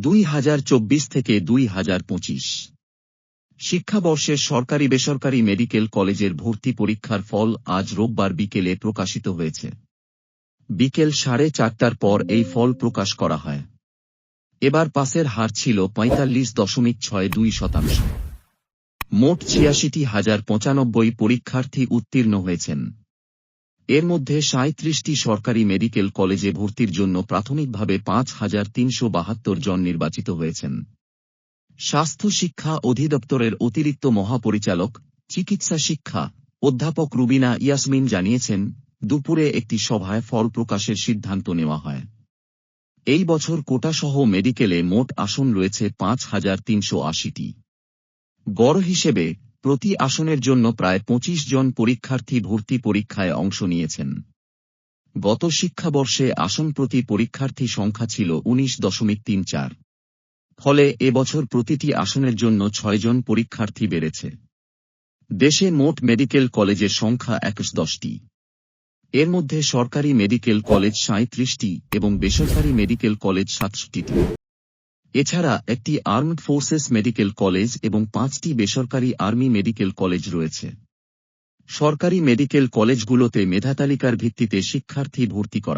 দুই হাজার চব্বিশ থেকে দুই হাজার পঁচিশ। শিক্ষাবর্ষে সরকারি বেসরকারি মেডিকেল কলেজের ভর্তি পরীক্ষার ফল আজ রোববার বিকেলে প্রকাশিত হয়েছে। বিকেল সাড়ে চারটার পর এই ফল প্রকাশ করা হয়। এবার পাসের হার ছিল পঁয়তাল্লিশ দশমিক ছয় দুই শতাংশ। মোট ছিয়াশিটি হাজার পঁচানব্বই পরীক্ষার্থী উত্তীর্ণ হয়েছেন। এর মধ্যে সাঁত্রিশটি সরকারি মেডিকেল কলেজে ভর্তির জন্য প্রাথমিকভাবে পাঁচ হাজার তিনশো বাহাত্তর জন নির্বাচিত হয়েছেন। স্বাস্থ্য শিক্ষা অধিদপ্তরের অতিরিক্ত মহাপরিচালক, চিকিৎসা শিক্ষা অধ্যাপক রুবিনা ইয়াসমিন জানিয়েছেন, দুপুরে একটি সভায় ফল প্রকাশের সিদ্ধান্ত নেওয়া হয়। এই বছর কোটাসহ মেডিকেলে মোট আসন রয়েছে পাঁচ হাজার তিনশো আশিটি। গড় হিসেবে প্রতি আসনের জন্য প্রায় পঁচিশ জন পরীক্ষার্থী ভর্তি পরীক্ষায় অংশ নিয়েছেন। গত শিক্ষাবর্ষে আসন প্রতি পরীক্ষার্থী সংখ্যা ছিল উনিশ দশমিক তিন চার। ফলে এবছর প্রতিটি আসনের জন্য ছয়জন পরীক্ষার্থী বেড়েছে। দেশে মোট মেডিকেল কলেজের সংখ্যা একুশ দশটি। এর মধ্যে সরকারি মেডিকেল কলেজ সাঁত্রিশটি এবং বেসরকারি মেডিকেল কলেজ সাতষট্টিটি। এছাড়া একটি আর্মড ফোর্সেস মেডিকেল কলেজ এবং পাঁচটি বেসরকারি আর্মি মেডিকেল কলেজ রয়েছে। সরকারি মেডিকেল কলেজগুলোতে মেধাতালিকার ভিত্তিতে শিক্ষার্থী ভর্তি করা